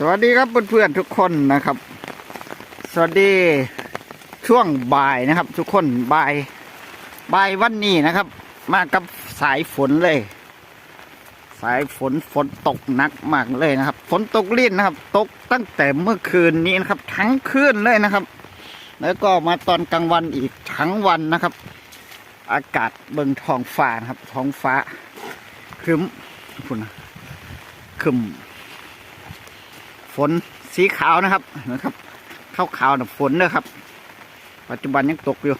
สวัสดีครับเพื่อนๆทุกคนนะครับ สวัสดีช่วงบ่ายนะครับ ทุกคนบ่ายบ่ายวันนี้นะครับ มากับสายฝนเลย สายฝนฝนตกหนักมากเลยนะครับ ฝนตกลิ่นนะครับ ตกตั้งแต่เมื่อคืนนี้นะครับ ทั้งคืนเลยนะครับ แล้วก็มาตอนกลางวันอีกทั้งวันนะครับ อากาศเบิ่งท้องฟ้านะครับท้องฟ้าคึมคุณนคึม ฝนสีขาวนะครับนะครับขาวขาวนะฝนนะครับ ปัจจุบันยังตกอยู่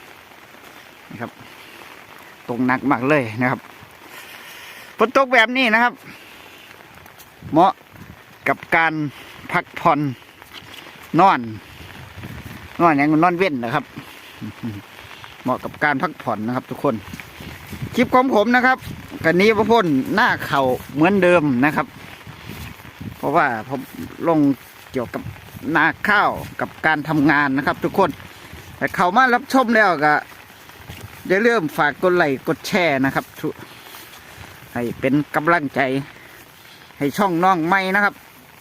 นะครับ ตกหนักมากเลยนะครับฝนตกแบบนี้นะครับ เหมาะกับการพักผ่อนนอน นอนอย่างนอนเว้นนะครับ เหมาะกับการพักผ่อนนะครับ ทุกคนคลิปของผมนะครับกันนี้พระพ่นหน้าเข่าเหมือนเดิมนะครับ ราะว่าผมลงเกี่ยวกับนาข้าวกับการทำงานนะครับ ทุกคนแต่เขามารับชมแล้วก็อย่าลืมฝากกดไลค์กดแชร์นะครับให้เป็นกำลังใจ ให้ช่องน้องไม่นะครับ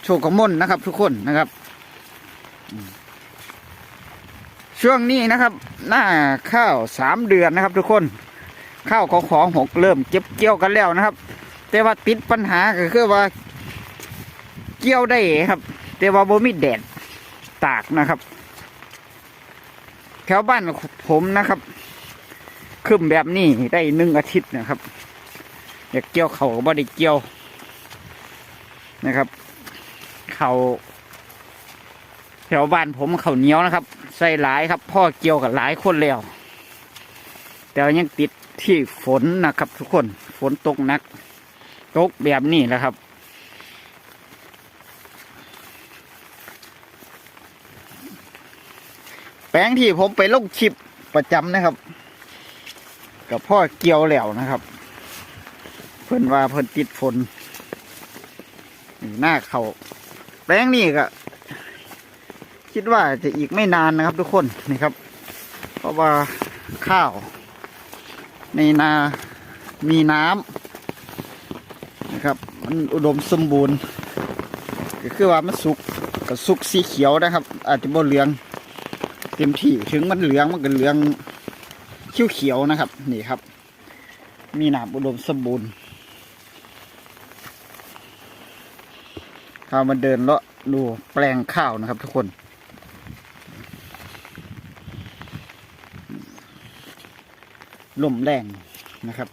โชคของมนนะครับ ทุกคนนะครับ ช่วงนี้นะครับ หน้าข้าวสามเดือนนะครับ ทุกคนข้าวของของหกเริ่มเก็บเกี่ยวกันแล้วนะครับ แต่ว่าติดปัญหาก็คือว่า กี่ยวได้ครับ แต่ว่าบ่มีแดดตากนะครับ แถวบ้านผมนะครับคืมแบบนี้ได้หนึ่งอาทิตย์นะครับ อยากเกี่ยวเขาก็บ่ได้เกี่ยวนะครับ เขาแถวบ้านผมเขาเหนียวนะครับ ใส่หลายครับ พ่อเกี่ยวกับหลายคนแล้ว แต่ยังติดที่ฝนนะครับ ทุกคนฝนตกหนัก ตกแบบนี้แหละครับ แป ลงที่ผมไปลงชิปประจำนะครับ กับพ่อเกี่ยวแล้วนะครับ เพิ่นว่าเพิ่นติดฝนนี่หน้าเขาแปลงนี้ก็คิดว่าจะอีกไม่นานนะครับทุกคนนี่ครับ เพราะว่าข้าว ในนามีน้ำนะครับ มันอุดมสมบูรณ์ก็คือว่ามันสุกกับสุกสีเขียวนะครับ อาจจะบ่เหลือง เต็มที่ถึงมันเหลืองมันก็เหลืองเขียวเขียวๆนะครับ นี่ครับ มีหนามอุดมสมบูรณ์ข้าวมาเดินเลาะดูแปลงข้าวนะครับ ทุกคนลมแรงนะครับ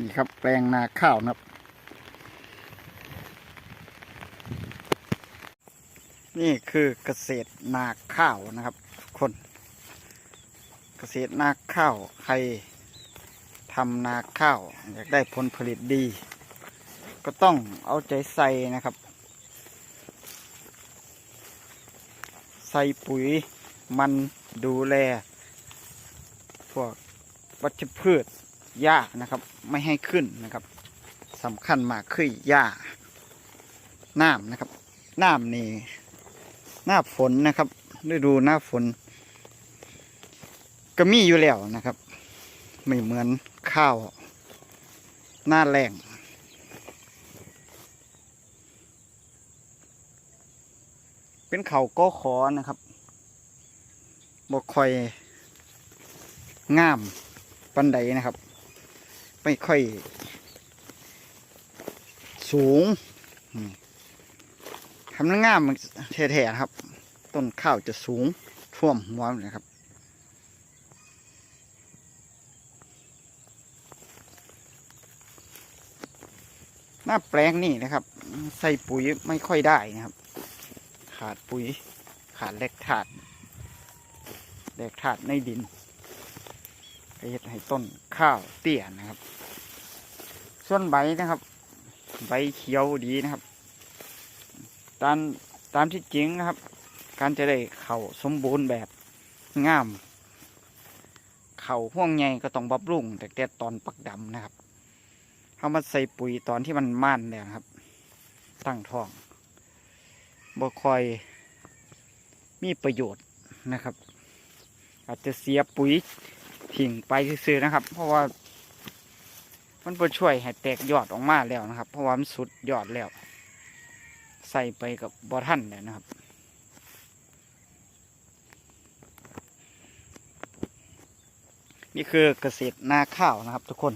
นี่ครับแปลงนาข้าวนะครับ นี่คือเกษตรนาข้าวนะครับทุกคน เกษตรนาข้าวใครทำนาข้าว อยากได้ผลผลิตดี ก็ต้องเอาใจใส่นะครับ ใส่ปุ๋ยมันดูแล พวกวัชพืช หญ้านะครับ ไม่ให้ขึ้นนะครับสำคัญมากคือหญ้าน้ำนะครับน้ำนี่หน้าฝนนะครับฤดูหน้าฝน ก็มีอยู่แล้วนะครับ ไม่เหมือนข้าว หน้าแรงเป็นเขาก็ขอนะครับบ่ค่อยงามปันใดนะครับ ไม่ค่อยสูงอืมทำง่ามแท้ๆนะครับ ต้นข้าวจะสูงท่วมหัวนะครับหน้าแปลงนี่นะครับ ใส่ปุ๋ยไม่ค่อยได้นะครับ ขาดปุ๋ยขาดแลกถาดแลกถาดในดินเฮ็ดให้ต้นข้าวเตี้ยนะครับ ส่วนใบนะครับ ใบเขียวดีนะครับ ตามตามที่จริงนะครับ การจะได้เข่าสมบูรณ์แบบงาม เข่าห่วงใหญ่ก็ต้องบำรุงแต่แต่ตอนปักดำนะครับเขามาใส่ปุ๋ยตอนที่มันม่านแล้วครับ ตั้งท้องบ่คอยมีประโยชน์นะครับ อาจจะเสียปุ๋ยทิ้งไปซื่อนะครับ เพราะว่า มันบ่ช่วยให้แตกยอดออกมาแล้วนะครับ เพราะว่ามันสุดยอดแล้ว ใส่ไปกับบอท่านแล้วนะครับ นี่คือเกษตรนาข้าวนะครับ ทุกคน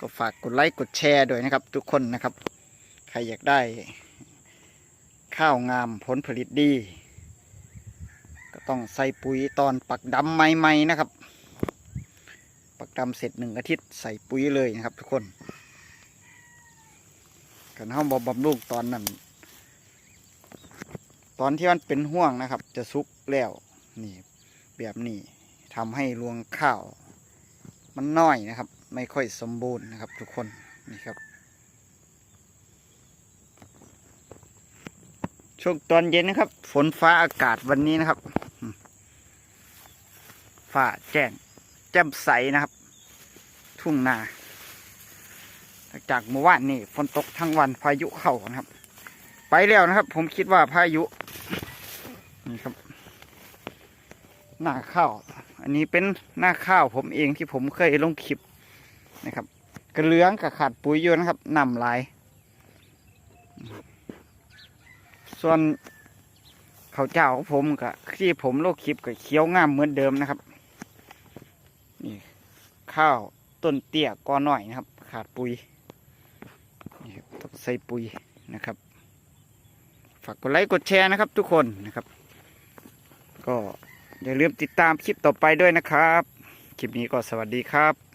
ก็ฝากกดไลค์กดแชร์ด้วยนะครับ ทุกคนนะครับ ใครอยากได้ข้าวงามผลผลิตดี ก็ต้องใส่ปุ๋ยตอนปักดำใหม่ๆนะครับ กดำเสร็จหนึ่งอาทิตย์ใส่ปุ๋ยเลยนะครับ ทุกคนกันห้องบำรุงตอนนั้น ตอนที่มันเป็นห่วงนะครับ จะซุกแล้วนี่แบบนี้ทำให้รวงข้าว มันน้อยนะครับ ไม่ค่อยสมบูรณ์นะครับ ทุกคนนี่ครับช่วงตอนเย็นนะครับ ฝนฟ้าอากาศวันนี้นะครับ ฟ้าแจ้งแจ่มใสนะครับ ทุ่งนาจากเมื่อวานนี่ฝนตกทั้งวันพายุเข้านะครับ ไปแล้วนะครับ ผมคิดว่าพายุนี่ครับ หน้าข้าว อันนี้เป็นหน้าข้าวผมเองที่ผมเคยลงคลิปนะครับ กระเลืองกับขาดปุ๋ยอยู่นะครับนำหลาย ส่วนเขาเจ้าของผมกับที่ผมโลกคลิปกับเคี้ยวงามเหมือนเดิมนะครับ นี่ข้าว ต้นเตี้ยกอหน่อยนะครับ ขาดปุ๋ยต้องใส่ปุ๋ยนะครับ ฝากกดไลค์กดแชร์นะครับทุกคนนะครับ ก็อย่าลืมติดตามคลิปต่อไปด้วยนะครับ คลิปนี้ก็สวัสดีครับ